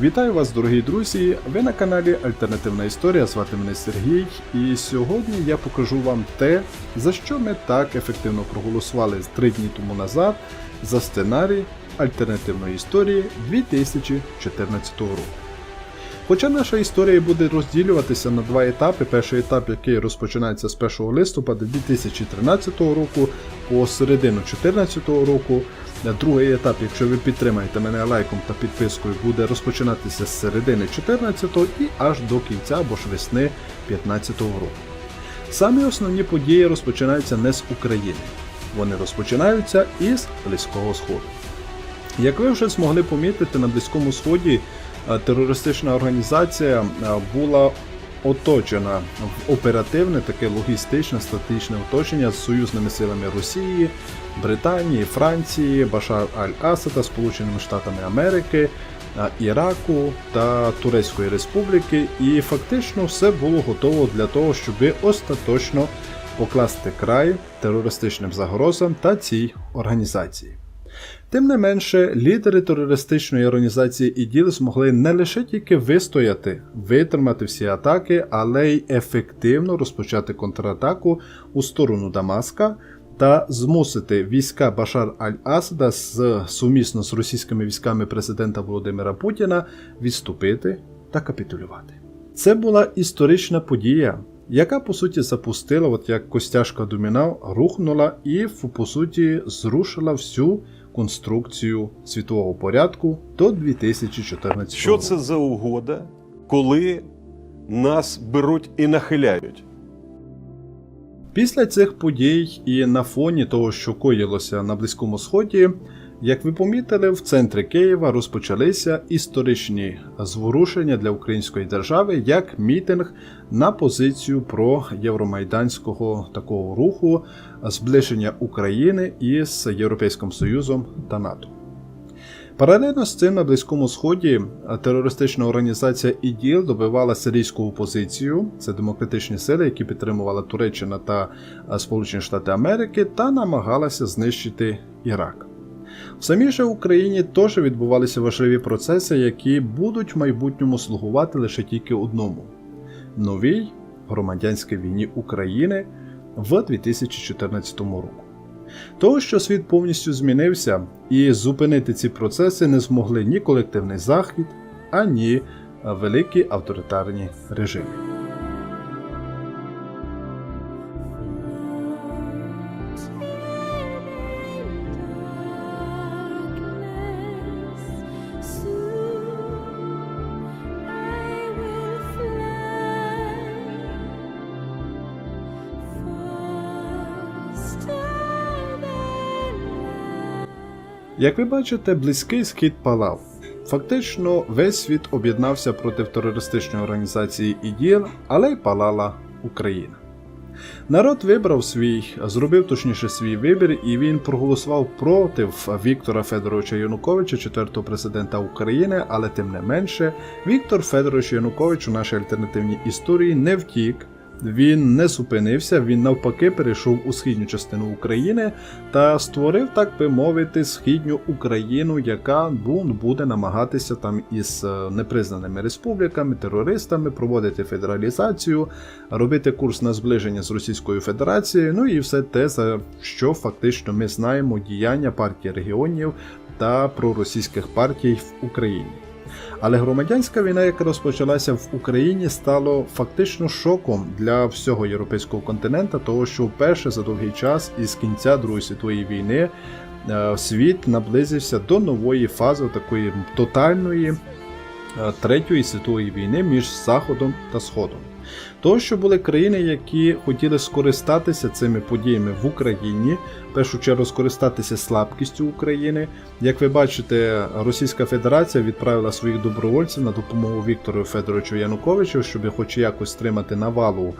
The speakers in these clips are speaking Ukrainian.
Вітаю вас, дорогі друзі! Ви на каналі Альтернативна Історія. Звати мене Сергій, і сьогодні я покажу вам те, за що ми так ефективно проголосували три дні тому назад за сценарій альтернативної історії 2014 року. Хоча наша історія буде розділюватися на два етапи. Перший етап, який розпочинається з 1 листопада 2013 року по середину 2014 року. Другий етап, якщо ви підтримаєте мене лайком та підпискою, буде розпочинатися з середини 14-го і аж до кінця або ж весни 15-го року. Самі основні події розпочинаються не з України, вони розпочинаються із Близького Сходу. Як ви вже змогли помітити, на Близькому Сході терористична організація е, була оточена в оперативне, таке логістичне, стратегічне оточення з союзними силами Росії, Британії, Франції, Башар Аль-Асада, Сполученими Штатами Америки, е, Іраку та Турецької Республіки, і фактично все було готово для того, щоб остаточно покласти край терористичним загрозам та цій організації. Тим не менше, лідери терористичної організації ІДІЛ змогли не лише тільки вистояти, витримати всі атаки, але й ефективно розпочати контратаку у сторону Дамаска та змусити війська Башар Аль-Асада з, сумісно з російськими військами президента Володимира Путіна відступити та капітулювати. Це була історична подія, яка по суті запустила, от як костяшка доміна, рухнула і по суті зрушила всю конструкцію світового порядку до 2014 Що це за угода, коли нас беруть і нахиляють? Після цих подій і на фоні того, що коїлося на Близькому Сході, як ви помітили, в центрі Києва розпочалися історичні зворушення для української держави як мітинг на позицію про євромайданського такого руху зближення України із Європейським Союзом та НАТО. Паралельно з цим на Близькому Сході терористична організація ІДІЛ добивала сирійську опозицію, це демократичні сили, які підтримувала Туреччина та Сполучені Штати Америки, та намагалася знищити Ірак. В самій же Україні теж відбувалися важливі процеси, які будуть в майбутньому слугувати лише тільки одному новій громадянській війні України в 2014 році. Того, що світ повністю змінився, і зупинити ці процеси не змогли ні колективний захід, ані великі авторитарні режими. Як ви бачите, близький схід палав. Фактично, весь світ об'єднався проти терористичної організації ІДІЛ, але й палала Україна. Народ вибрав свій, зробив точніше свій вибір, і він проголосував проти Віктора Федоровича Януковича, четвертого президента України, але тим не менше, Віктор Федорович Янукович у нашій альтернативній історії не втік. Він не зупинився, він навпаки перейшов у східню частину України та створив, так би мовити, східню Україну, яка буде намагатися там із е, непризнаними республіками, терористами проводити федералізацію, робити курс на зближення з Російською Федерацією. Ну і все те, за що фактично ми знаємо діяння партії регіонів та проросійських партій в Україні. Але громадянська війна, яка розпочалася в Україні, стало фактично шоком для всього європейського континента, того що вперше за довгий час із кінця Другої світової війни е, світ наблизився до нової фази такої тотальної третьої світової війни між Заходом та Сходом. Того, що були країни, які хотіли скористатися цими подіями в Україні, в першу чергу скористатися слабкістю України. Як ви бачите, Російська Федерація відправила своїх добровольців на допомогу Віктору Федоровичу Януковичу, щоб хоч якось стримати навалу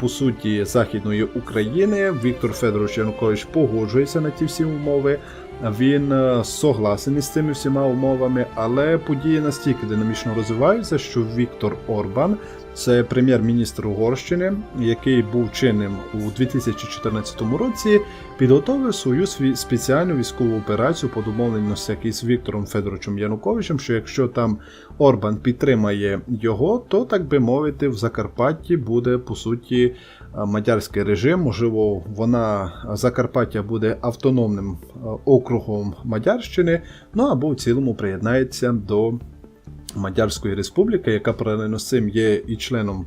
по суті Західної України. Віктор Федорович Янукович погоджується на ті всі умови. Він е, согласен із цими всіма умовами, але події настільки динамічно розвиваються, що Віктор Орбан Це прем'єр-міністр Угорщини, який був чинним у 2014 році, підготовив свою спеціальну військову операцію по домовленостях із Віктором Федоровичем Януковичем, що якщо там Орбан підтримає його, то так би мовити, в Закарпатті буде по суті мадярський режим. Можливо, вона Закарпаття буде автономним е, округом Мадярщини, ну або в цілому приєднається до Мадярської республіки, яка паралельно з цим є і членом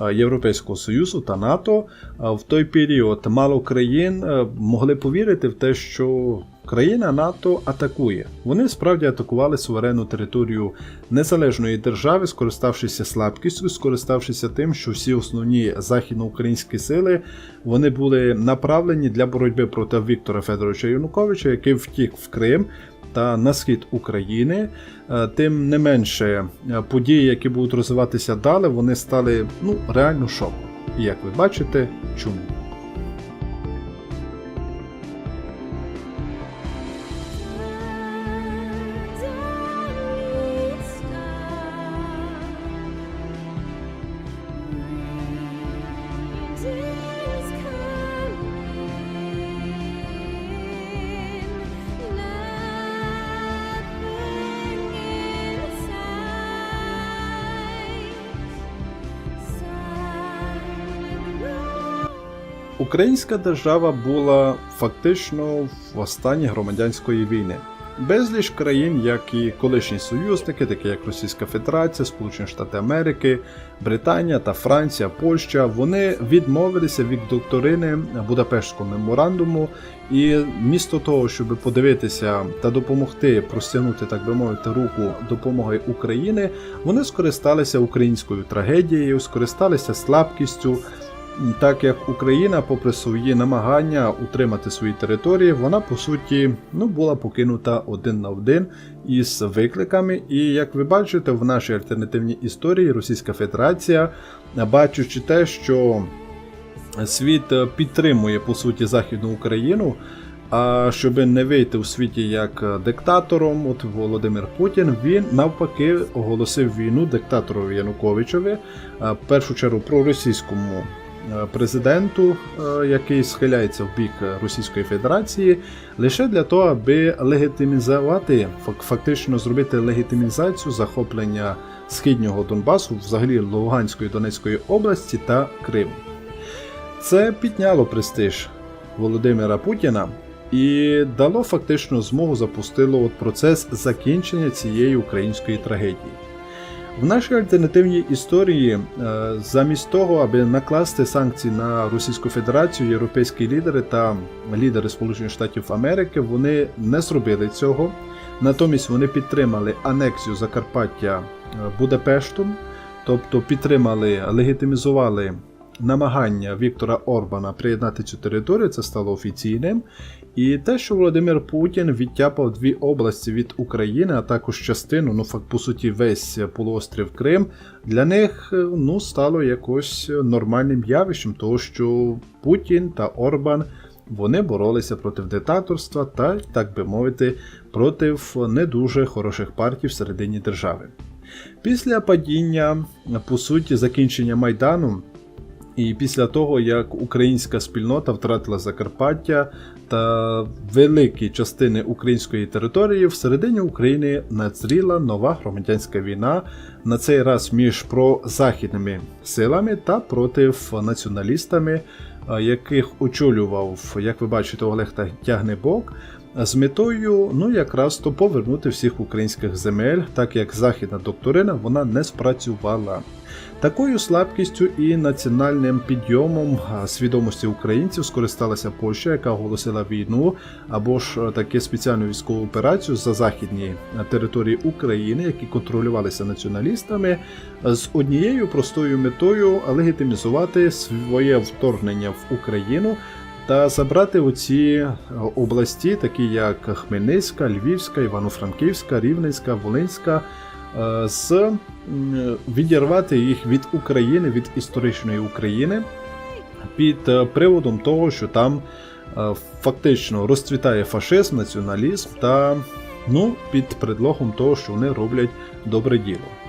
е, Європейського Союзу та НАТО. Е, В той період мало країн е, могли повірити в те, що країна НАТО атакує. Вони справді атакували суверенну територію незалежної держави, скориставшися слабкістю, скориставшися тим, що всі основні західноукраїнські сили вони були направлені для боротьби проти Віктора Федоровича Януковича, який втік в Крим та на схід України. Е, Тим не менше, е, події, які будуть розвиватися далі, вони стали ну реально шоком. І як ви бачите, чому? Українська держава була фактично в стані громадянської війни. Безліч країн, як і колишні союзники, такі як Російська Федерація, Сполучені Штати Америки, Британія та Франція, Польща, вони відмовилися від докторини Будапештського меморандуму, і місто того, щоб подивитися та допомогти простягнути, так би мовити, руку допомоги України, вони скористалися українською трагедією, скористалися слабкістю. Так як Україна, попри свої намагання утримати свої території, вона по суті ну, була покинута один на один із викликами. І як ви бачите, в нашій альтернативній історії Російська Федерація, бачучи те, що світ підтримує по суті Західну Україну. А щоб не вийти у світі як диктатором, от Володимир Путін він навпаки оголосив війну диктатору Януковичові, в першу чергу проросійському президенту, е, який схиляється в бік Російської Федерації, лише для того, аби легітимізувати, фак- фактично зробити легітимізацію захоплення східнього Донбасу, взагалі Луганської Донецької області та Криму. Це підняло престиж Володимира Путіна і дало фактично змогу запустило от процес закінчення цієї української трагедії. В нашій альтернативній історії, е, замість того, аби накласти санкції на Російську Федерацію, європейські лідери та лідери Сполучених Штатів Америки вони не зробили цього. Натомість вони підтримали анексію Закарпаття е, Будапештом, тобто підтримали, легітимізували намагання Віктора Орбана приєднати цю територію, це стало офіційним. І те, що Володимир Путін відтяпав дві області від України, а також частину, ну факт по суті, весь полуострів Крим, для них ну стало якось нормальним явищем, того що Путін та Орбан вони боролися проти диктаторства та, так би мовити, проти не дуже хороших партій всередині держави. Після падіння, по суті, закінчення Майдану. І після того, як українська спільнота втратила Закарпаття та великі частини української території, всередині України назріла нова громадянська війна, на цей раз між прозахідними силами та проти націоналістами, яких очолював, як ви бачите, Олег Тягнебок. З метою, ну якраз то повернути всіх українських земель, так як західна докторина вона не спрацювала. Такою слабкістю і національним підйомом свідомості українців скористалася Польща, яка оголосила війну або ж е, таке спеціальну військову операцію за західні е, території України, які контролювалися націоналістами, е, з однією простою метою легітимізувати своє вторгнення в Україну. Та забрати оці е, області, такі як Хмельницька, Львівська, Івано-Франківська, Рівненська, Волинська, е, з відірвати їх від України, від історичної України під е, приводом того, що там фактично розцвітає фашизм, націоналізм та ну, під предлогом того, що вони роблять добре діло.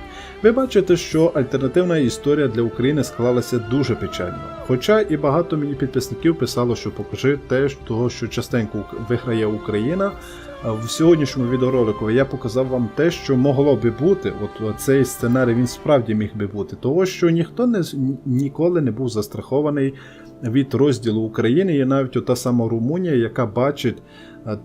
Ви бачите, що альтернативна історія для України склалася дуже печально. Хоча і багато мені підписників писало, що покажи те, того, що частенько виграє Україна. В сьогоднішньому відеоролику я показав вам те, що могло би бути. От цей сценарій він справді міг би бути, того що ніхто не ніколи не був застрахований від розділу України. І навіть ота сама Румунія, яка бачить е,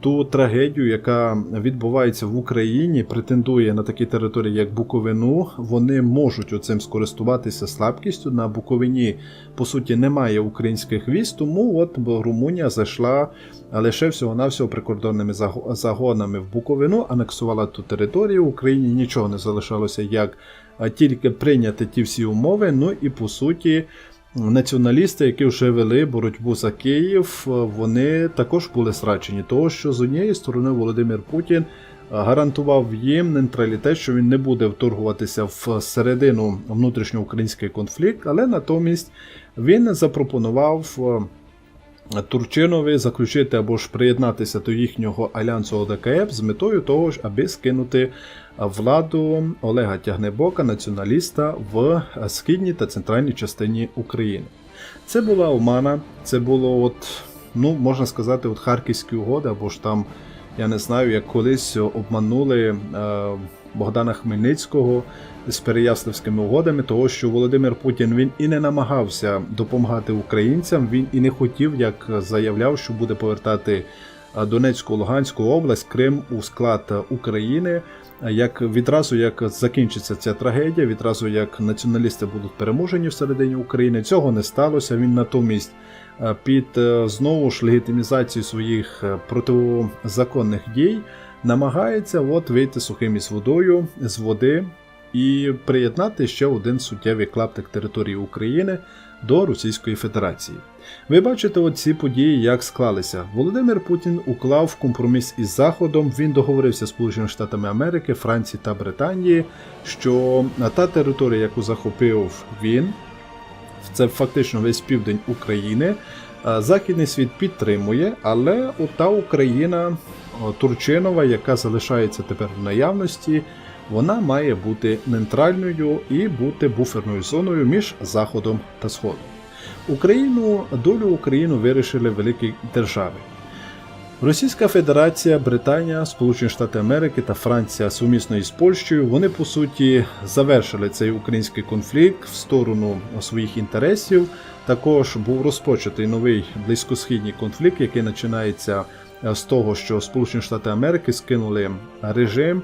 ту трагедію, яка відбувається в Україні, претендує на такі території, як Буковину. Вони можуть оцим скористуватися слабкістю. На Буковині, по суті, немає українських військ, тому от Румунія зайшла лише всього-навсього прикордонними загонами в Буковину, анексувала ту територію. Україні нічого не залишалося, як тільки прийняти ті всі умови. Ну і по суті. Націоналісти, які вже вели боротьбу за Київ, вони також були страчені, того що з однієї сторони Володимир Путін е, гарантував їм нейтралітет, що він не буде вторгуватися в середину внутрішньоукраїнський конфлікт, але натомість він запропонував е, Турчинові заключити або ж приєднатися до їхнього альянсу ОДКФ з метою того, аби скинути владу Олега Тягнебока, націоналіста, в східній та центральній частині України. Це була омана, це було, от, ну, можна сказати, от Харківські угоди, або ж там, я не знаю, як колись обманули е, Богдана Хмельницького з Переяславськими угодами, того що Володимир Путін він і не намагався допомагати українцям, він і не хотів, як заявляв, що буде повертати е, Донецьку, Луганську область, Крим у склад України. Як відразу як закінчиться ця трагедія, відразу як націоналісти будуть переможені всередині України, цього не сталося. Він натомість е, під е, знову ж легітимізацію своїх е, протизаконних дій намагається от вийти сухим із водою з води і приєднати ще один суттєвий клаптик території України до Російської Федерації. Ви бачите оці події, як склалися. Володимир Путін уклав компроміс із Заходом. Він договорився з Сполученими Штатами Америки, Франції та Британії, що та територія, яку захопив він, це фактично весь південь України. Західний світ підтримує, але ота Україна Турчинова, яка залишається тепер в наявності, вона має бути нейтральною і бути буферною зоною між Заходом та Сходом. Україну, долю України вирішили великі держави. Російська Федерація, Британія, Сполучені Штати Америки та Франція сумісно із Польщею, вони по суті завершили цей український конфлікт в сторону своїх інтересів. Також був розпочатий новий близькосхідний конфлікт, який починається з того, що Сполучені Штати Америки скинули режим,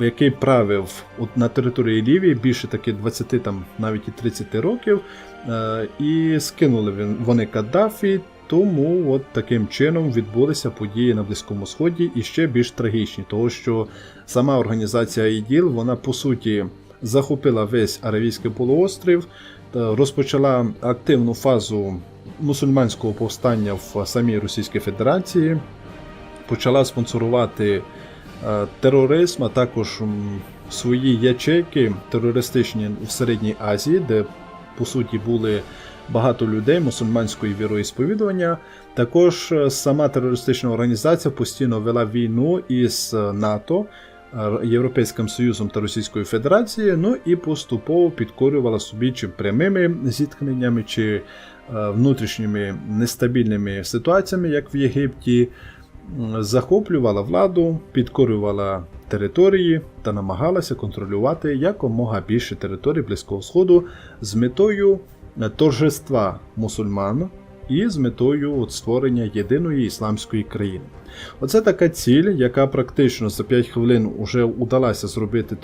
який правив на території Лівії більше таки 20, там навіть і 30 років, е, і скинули вони Каддафі. Тому от таким чином відбулися події на Близькому Сході і ще більш трагічні, тому що сама організація ІДІЛ, вона по суті захопила весь Аравійський полуострів, розпочала активну фазу мусульманського повстання в самій Російській Федерації, почала спонсорувати е, тероризм, а також свої ячейки терористичні в Середній Азії, де по суті були багато людей мусульманської віроісповідування. Також е, сама терористична організація постійно вела війну із е, НАТО, е, Європейським Союзом та Російською Федерацією, ну і поступово підкорювала собі чи прямими зіткненнями, чи е, внутрішніми нестабільними ситуаціями, як в Єгипті, захоплювала владу, підкорювала території та намагалася контролювати якомога більше територій Близького Сходу з метою е, торжества мусульман і з метою створення єдиної ісламської країни. Оце така ціль, яка практично за 5 хвилин вже удалася зробити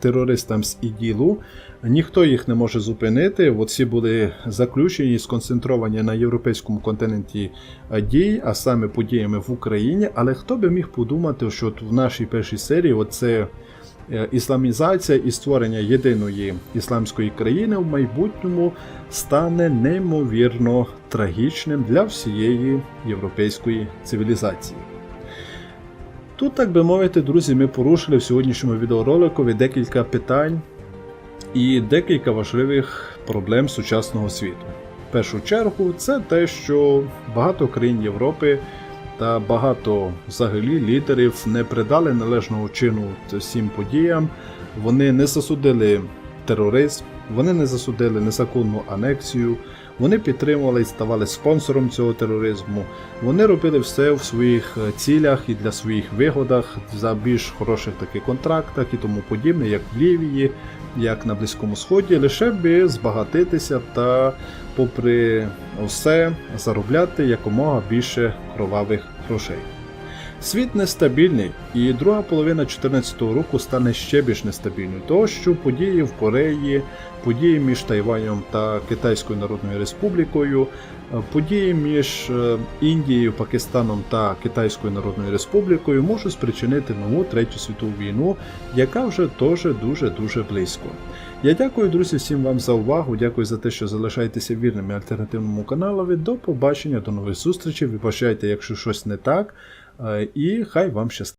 терористам з іділу. Ніхто їх не може зупинити. Оці були заключені сконцентровані на європейському континенті е, дій, а саме подіями в Україні. Але хто би міг подумати, що в нашій першій серії оце ісламізація і створення єдиної ісламської країни в майбутньому стане неймовірно трагічним для всієї європейської цивілізації. Тут, так би мовити, друзі, ми порушили в сьогоднішньому відеороликові декілька питань і декілька важливих проблем сучасного світу. В першу чергу, це те, що багато країн Європи та багато взагалі лідерів не придали належного чину цим подіям, вони не засудили тероризм, вони не засудили незаконну анексію, вони підтримували і ставали спонсором цього тероризму. Вони робили все в своїх е, цілях і для своїх вигодах за більш хороших таких контрактах і тому подібне, як в Лівії, як на Близькому Сході, лише би збагатитися та, попри все, заробляти якомога більше кровавих грошей. Світ нестабільний, і друга половина 2014 року стане ще більш нестабільною, тому що події в Кореї, події між Тайванем та Китайською Народною Республікою, події між е, Індією, Пакистаном та Китайською Народною Республікою можуть спричинити нову третю світову війну, яка вже теж дуже дуже близько. Я дякую, друзі, всім вам за увагу. Дякую за те, що залишаєтеся вірними альтернативному каналові. До побачення, до нових зустрічей. Вибачайте, якщо щось не так. Е, І хай вам щастить.